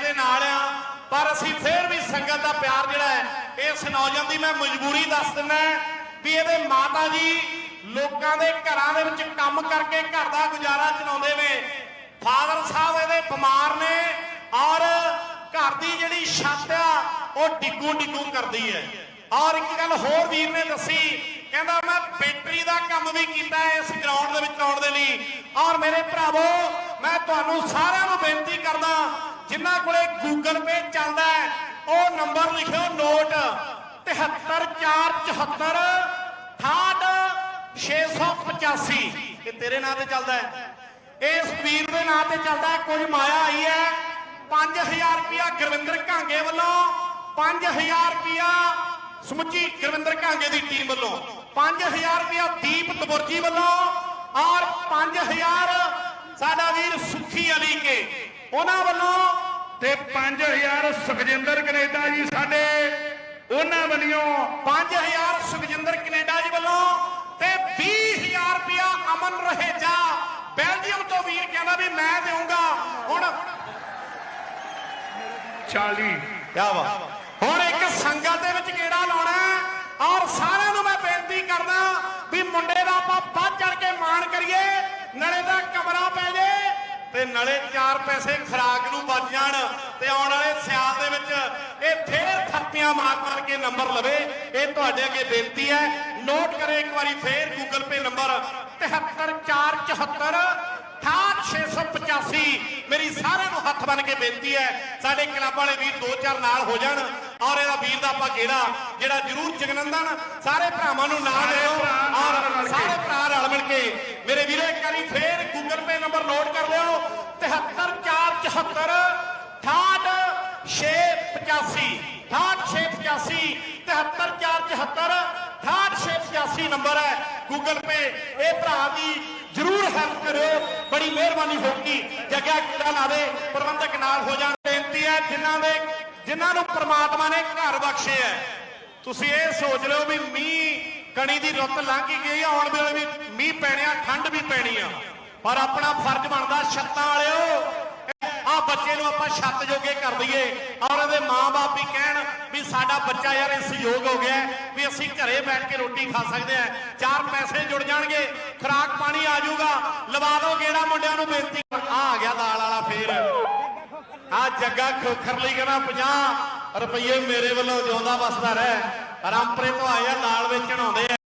ਦੇ ਨਾਲ ਆ, ਪਰ ਅਸੀਂ ਫੇਰ ਵੀ ਸੰਗਤ ਦਾ ਪਿਆਰ ਜਿਹੜਾ ਹੈ, ਇਸ ਨੌਜਵਾਨ ਦੀ ਮੈਂ ਮਜਬੂਰੀ ਦੱਸ ਦਿੰਦਾ ਵੀ ਇਹਦੇ ਮਾਤਾ ਜੀ ਲੋਕਾਂ ਦੇ ਘਰਾਂ ਦੇ ਵਿੱਚ ਕੰਮ ਕਰਕੇ ਘਰ ਦਾ ਗੁਜ਼ਾਰਾ ਚਲਾਉਂਦੇ ਨੇ। ਫਾਦਰ ਸਾਹਿਬ ਇਹਦੇ ਬਿਮਾਰ ਨੇ ਔਰ ਘਰ ਦੀ ਜਿਹੜੀ ਛੱਤ ਆ, ਉਹ ਡਿੱਗੂ ਡਿੱਗੂ ਕਰਦੀ ਹੈ। ਔਰ ਇੱਕ ਗੱਲ ਹੋਰ ਵੀਰ ਨੇ ਦੱਸੀ, ਕਹਿੰਦਾ ਮੈਂ ਬੈਟਰੀ ਦਾ ਕੰਮ ਵੀ ਕੀਤਾ ਇਸ ਗਰਾਊਂਡ ਦੇ ਵਿੱਚ ਆਉਣ ਦੇ ਲਈ। ਔਰ ਮੇਰੇ ਭਰਾਵੋ ਮੈਂ ਤੁਹਾਨੂੰ ਸਾਰਿਆਂ ਨੂੰ ਬੇਨਤੀ ਕਰਦਾ, ਜਿਨ੍ਹਾਂ ਕੋਲੇ ਗੂਗਲ ਪੇ ਚੱਲਦਾ ਉਹ ਨੰਬਰ ਲਿਖਿਓ ਨੋਟ 73474 685 ਇਹ ਤੇਰੇ ਨਾਂ ਤੇ ਚੱਲਦਾ ਹੈ। ਇਸ ਵੀਰ ਦੇ ਨਾਂ ਤੇ ਚੱਲਦਾ ਕੁਝ ਮਾਇਆ ਆਈ ਹੈ। 5000 ਰੁਪਿਆ ਗੁਰਵਿੰਦਰ ਘਾਂਗੇ ਵੱਲੋਂ 5000 ਰੁਪਿਆ ਸਮੁੱਚੀ ਗੁਰਵਿੰਦਰ ਘਾਂਗੇ ਦੀ ਟੀਮ ਵੱਲੋਂ 5000 ਰੁਪਿਆ ਦੀਪ ਤਬੁਰਜੀ ਵੱਲੋਂ, ਔਰ 5000 ਸਾਡਾ ਸੁਖੀ ਅਲੀ ਕੇ। ਉਹਨਾਂ ਵੱਲੋਂ ਤੇ 5000 ਸੁਖਜਿੰਦਰ ਕੈਨੇਡਾ ਜੀ ਸਾਡੇ ਉਹਨਾਂ ਵੱਲੋਂ 5000 ਸੁਖਜਿੰਦਰ ਕੈਨੇਡਾ ਜੀ ਵੱਲੋਂ ਤੇ 20000 ਰੁਪਿਆ ਅਮਨरहेਜਾ ਬੈਲਜੀਅਮ ਤੋਂ ਵੀਰ ਕਹਿੰਦਾ ਵੀ ਮੈਂ ਦੇਵਾਂਗਾ ਹੁਣ 40 ਕਿਆ ਵਾ ਹੁਣ ਇੱਕ ਸੰਗਤ ਦੇ ਵਿੱਚ ਕਿਹੜਾ ਲਾਉਣਾ ਹੈ? ਔਰ ਸਾਰਿਆਂ ਨੂੰ ਮੈਂ ਬੇਨਤੀ ਕਰਦਾ ਵੀ ਮੁੰਡੇ ਦਾ ਆਪਾਂ ਵੱਧ ਚੜ ਕੇ ਮਾਣ ਕਰੀਏ ਨਲੇ ਦਾ ਕਮਰਾ ਪੈ ਜੇ ਤੇ ਨਲੇ ਚਾਰ ਪੈਸੇ ਖਰਾਕ ਨੂੰ ਬਚ ਜਾਣ ਤੇ ਆਉਣ ਵਾਲੇ ਸਿਆਲ ਦੇ ਵਿੱਚ ਇਹ ਫੇਰ ਥੱਪੀਆਂ ਮਾਰ ਮਾਰ ਕੇ ਨੰਬਰ ਲਵੇ ਇਹ ਤੁਹਾਡੇ ਅੱਗੇ ਬੇਨਤੀ ਹੈ। ਨੋਟ ਕਰੇ ਇੱਕ ਵਾਰੀ ਫੇਰ ਗੂਗਲ ਪੇ ਨੰਬਰ। 73474 68685 ਮੇਰੀ ਸਾਰਿਆਂ ਨੂੰ ਹੱਥ ਬੰਨ ਕੇ ਬੇਨਤੀ ਹੈ ਸਾਡੇ ਕਲੱਬ ਵਾਲੇ ਵੀਰ ਦੋ ਚਾਰ ਨਾਲ ਹੋ ਜਾਣ। ਔਰ ਇਹਦਾ ਵੀਰ ਦਾ ਆਪਾਂ ਕਿਹੜਾ ਜਿਹੜਾ ਜਰੂਰ ਜਗਨੰਦਨ ਸਾਰੇ ਭਰਾਵਾਂ ਨੂੰ ਨਾਲ ਲਿਓ ਔਰ। ਸਾਰੇ ਭਰਾ ਰਲ ਮਿਲ ਕੇ। ਮੇਰੇ ਵੀਰੋ ਇੱਕ ਵਾਰੀ ਫੇਰ ਗੂਗਲ ਪੇ ਨੰਬਰ ਨੋਟ ਕਰ ਲਿਓ 73474 685 685 73474 685 ਨੰਬਰ ਹੈ। ਗੂਗਲ ਪੇ ਇਹ ਭਰਾ ਦੀ ਜਰੂਰ ਹੈਲਪ ਕਰਿਓ। ਬੜੀ ਮਿਹਰਬਾਨੀ ਹੋਊਗੀ। ਜਗ੍ਹਾ ਕਿਹੜਾ ਲਾਵੇ ਪ੍ਰਬੰਧਕ ਨਾਲ ਹੋ ਜਾਣ। ਬੇਨਤੀ ਹੈ ਜਿਨ੍ਹਾਂ ਦੇ ਜਿਨ੍ਹਾਂ ਨੂੰ ਪ੍ਰਮਾਤਮਾ ਨੇ ਘਰ ਬਖਸ਼ੇ ਹੈ। ਤੁਸੀਂ ਇਹ ਸੋਚ ਲਿਓ ਵੀ ਮੀਂਹ ਕਣੀ ਦੀ ਰੁੱਤ ਲੰਘ ਗਈ ਆ, ਆਉਣ ਵੇਲੇ ਵੀ ਮੀਂਹ ਪੈਣਿਆ ਠੰਡ ਵੀ ਪੈਣੀ ਆ। ਪਰ ਆਪਣਾ ਫਰਜ਼ ਬਣਦਾ ਛੱਤਾਂ ਵਾਲਿਓ। ਆ ਬੱਚੇ ਨੂੰ ਆਪਾਂ ਛੱਤ ਜੋਗੇ ਕਰ ਦਈਏ। ਔਰ ਇਹਦੇ ਮਾਪੇ ਵੀ ਕਹਿਣ ਵੀ ਸਾਡਾ ਬੱਚਾ ਯਾਰ ਇਸ ਯੋਗ ਹੋ ਗਿਆ ਵੀ ਅਸੀਂ ਘਰੇ ਬੈਠ ਕੇ ਰੋਟੀ ਖਾ ਸਕਦੇ ਆ ਚਾਰ ਪੈਸੇ ਜੁੜ ਜਾਣਗੇ, ਖੁਰਾਕ ਪਾਣੀ ਆ ਜਾਊਗਾ, ਲਵਾ ਦਿਓ ਗੇੜਾ ਮੁੰਡਿਆਂ ਨੂੰ ਬੇਨਤੀ। ਆ ਆ ਗਿਆ ਦਾਲ ਵਾਲਾ ਫੇਰ। ਆ ਜੱਗਾ ਖੋਖਰ ਲਈ ਕਹਿੰਦਾ 50 ਰੁਪਏ ਮੇਰੇ ਵੱਲੋਂ ਜਿਉਂਦਾ ਵਸਦਾ ਰਹਿ। ਰਾਮਪੁਰੇ ਤੋਂ ਆਏ ਆ, ਨਾਲ ਵੇਚਣ ਆਉਂਦੇ ਆ।